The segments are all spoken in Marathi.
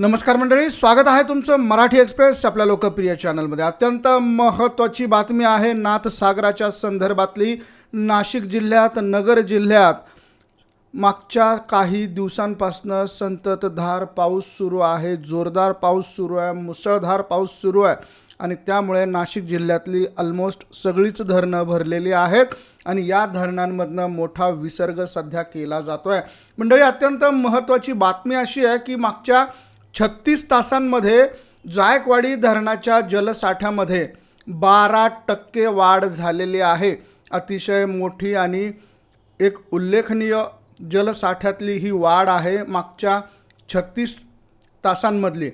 नमस्कार मंडळी स्वागत आहे तुमचं मराठी एक्सप्रेस आपल्या लोकप्रिय चॅनलमध्ये. अत्यंत महत्त्वाची बातमी आहे नाथसागराच्या संदर्भातली. नाशिक जिल्ह्यात नगर जिल्ह्यात मागच्या काही दिवसांपासनं संततधार पाऊस सुरू आहे. जोरदार पाऊस सुरू आहे मुसळधार पाऊस सुरू आहे आणि त्यामुळे नाशिक जिल्ह्यातली ऑलमोस्ट सगळीच धरणं भरलेली आहेत आणि या धरणांमधनं मोठा विसर्ग सध्या केला जातो आहे मंडळी अत्यंत महत्त्वाची बातमी अशी आहे की मागच्या छत्तीस तासांमध्ये जायकवाडी धरणाच्या जलसाठ्यामध्ये बारा टक्के वाढ झालेली आहे. अतिशय मोठी आणि एक उल्लेखनीय जलसाठ्यातली ही वाढ आहे मागच्या छत्तीस तासांमधली.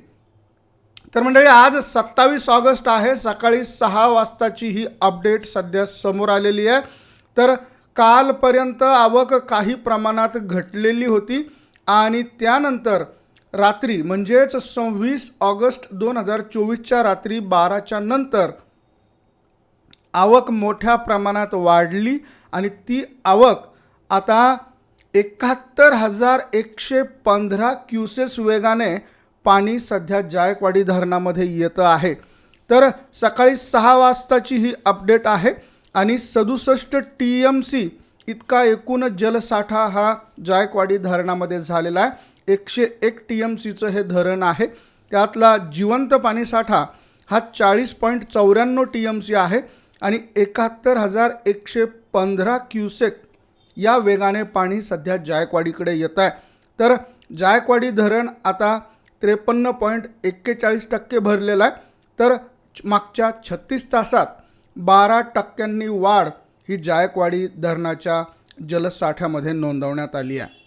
तर मंडळी आज सत्तावीस ऑगस्ट आहे. सकाळी सहा वाजताची ही अपडेट सध्या समोर आलेली आहे. तर कालपर्यंत आवक काही प्रमाणात घटलेली होती आणि त्यानंतर रात्री म्हणजेच सव्वीस ऑगस्ट दोन हजार चोवीसच्या रात्री बाराच्या नंतर आवक मोठ्या प्रमाणात वाढली आणि ती आवक आता एकाहत्तर हजार एकशे पंधरा क्युसेस वेगाने पाणी सध्या जायकवाडी धरणामध्ये येतं आहे. तर सकाळी सहा वाजताची ही अपडेट आहे आणि सदुसष्ट टी एम सी इतका एकूण जलसाठा हा जायकवाडी धरणामध्ये झालेला आहे. एकशे एक टी एम सीचं हे धरण आहे. त्यातला जिवंत पाणीसाठा हा चाळीस पॉईंट चौऱ्याण्णव टी एम सी आहे आणि एकाहत्तर हजार एकशे पंधरा क्युसेक या वेगाने पाणी सध्या जायकवाडीकडे येत आहे. तर जायकवाडी धरण आता त्रेपन्न पॉईंट एक्केचाळीस टक्के भरलेलं आहे. तर मागच्या छत्तीस तासात बारा टक्क्यांनी वाढ ही जायकवाडी धरणाच्या जलसाठ्यामध्ये नोंदवण्यात आली आहे.